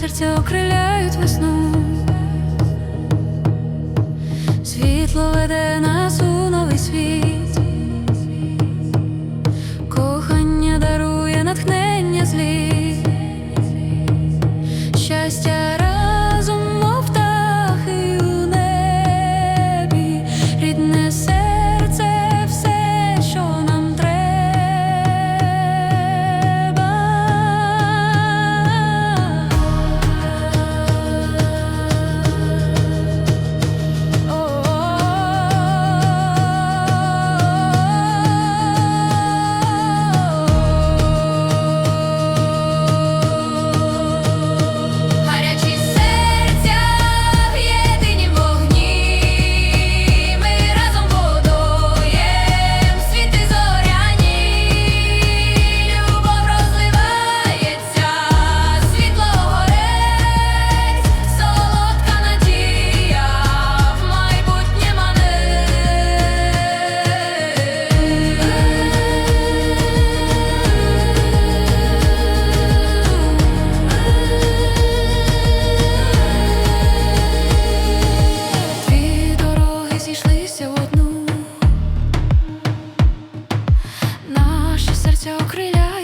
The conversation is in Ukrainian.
серця окриляють весну, світло веде нас у новий світ, кохання дарує натхнення злі, щастя. покриля.